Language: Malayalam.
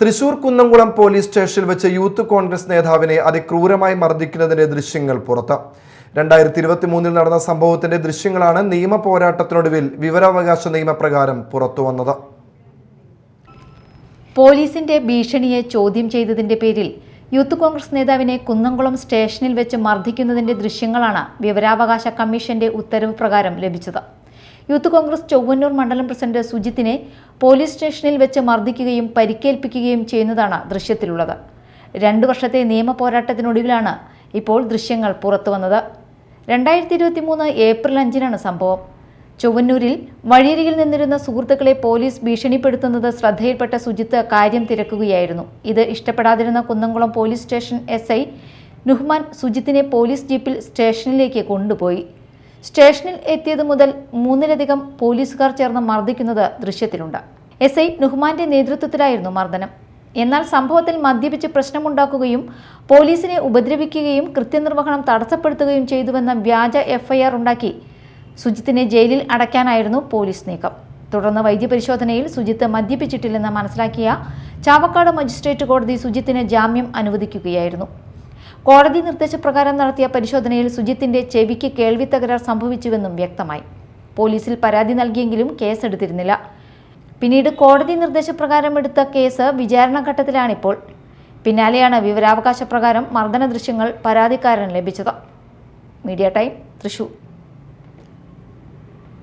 തൃശൂർ കുന്നംകുളം പോലീസ് സ്റ്റേഷനിൽ വെച്ച് യൂത്ത് കോൺഗ്രസ് നേതാവിനെ അതിക്രൂരമായി മർദ്ദിക്കുന്നതിന്റെ ദൃശ്യങ്ങൾ പുറത്ത്. രണ്ടായിരത്തി ഇരുപത്തി മൂന്നിൽ നടന്ന സംഭവത്തിന്റെ ദൃശ്യങ്ങളാണ് നിയമ പോരാട്ടത്തിനൊടുവിൽ വിവരാവകാശ നിയമപ്രകാരം പുറത്തുവന്നത് പോലീസിന്റെ ഭീഷണിയെ ചോദ്യം ചെയ്തതിന്റെ പേരിൽ യൂത്ത് കോൺഗ്രസ് നേതാവിനെ കുന്നംകുളം സ്റ്റേഷനിൽ വെച്ച് മർദ്ദിക്കുന്നതിന്റെ ദൃശ്യങ്ങളാണ് വിവരാവകാശ കമ്മീഷന്റെ ഉത്തരവ് പ്രകാരം ലഭിച്ചത്. യൂത്ത് കോൺഗ്രസ് ചൊവ്വന്നൂർ മണ്ഡലം പ്രസിഡന്റ് സുജിത്തിനെ പോലീസ് സ്റ്റേഷനിൽ വെച്ച് മർദ്ദിക്കുകയും പരിക്കേൽപ്പിക്കുകയും ചെയ്യുന്നതാണ് ദൃശ്യത്തിലുള്ളത്. രണ്ടു വർഷത്തെ നിയമ പോരാട്ടത്തിനൊടുവിലാണ് ഇപ്പോൾ ദൃശ്യങ്ങൾ പുറത്തുവന്നത്. രണ്ടായിരത്തി ഇരുപത്തി മൂന്ന് ഏപ്രിൽ അഞ്ചിനാണ് സംഭവം. ചൊവ്വന്നൂരിൽ വഴിയരികിൽ നിന്നിരുന്ന സുഹൃത്തുക്കളെ പോലീസ് ഭീഷണിപ്പെടുത്തുന്നത് ശ്രദ്ധയിൽപ്പെട്ട സുജിത്ത് കാര്യം തിരക്കുകയായിരുന്നു. ഇത് ഇഷ്ടപ്പെടാതിരുന്ന Kunnamkulam police station S I Nuhman സുജിത്തിനെ police ജീപ്പിൽ സ്റ്റേഷനിലേക്ക് കൊണ്ടുപോയി. സ്റ്റേഷനിൽ എത്തിയത് മുതൽ മൂന്നിലധികം പോലീസുകാർ ചേർന്ന് മർദ്ദിക്കുന്നത് ദൃശ്യത്തിലുണ്ട്. എസ് ഐ നുഹ്മാന്റെ നേതൃത്വത്തിലായിരുന്നു മർദ്ദനം. എന്നാൽ സംഭവത്തിൽ മദ്യപിച്ച് പ്രശ്നമുണ്ടാക്കുകയും പോലീസിനെ ഉപദ്രവിക്കുകയും കൃത്യനിർവഹണം തടസ്സപ്പെടുത്തുകയും ചെയ്തുവെന്ന വ്യാജ എഫ്ഐആർ ഉണ്ടാക്കി സുജിത്തിനെ ജയിലിൽ അടയ്ക്കാനായിരുന്നു പോലീസ് നീക്കം. തുടർന്ന് വൈദ്യപരിശോധനയിൽ സുജിത്ത് മദ്യപിച്ചിട്ടില്ലെന്ന് മനസ്സിലാക്കിയ ചാവക്കാട് മജിസ്ട്രേറ്റ് കോടതി സുജിത്തിന് ജാമ്യം അനുവദിക്കുകയായിരുന്നു. കോടതി നിർദ്ദേശപ്രകാരം നടത്തിയ പരിശോധനയിൽ സുജിത്തിന്റെ ചെവിക്ക് കേൾവി തകരാർ സംഭവിച്ചുവെന്നും വ്യക്തമായി. പോലീസിൽ പരാതി നൽകിയെങ്കിലും കേസെടുത്തിരുന്നില്ല. പിന്നീട് കോടതി നിർദ്ദേശപ്രകാരം എടുത്ത കേസ് വിചാരണഘട്ടത്തിലാണിപ്പോൾ പിന്നാലെയാണ് വിവരാവകാശ പ്രകാരം മർദ്ദന ദൃശ്യങ്ങൾ പരാതിക്കാരന് ലഭിച്ചത്. Media time Thrissur.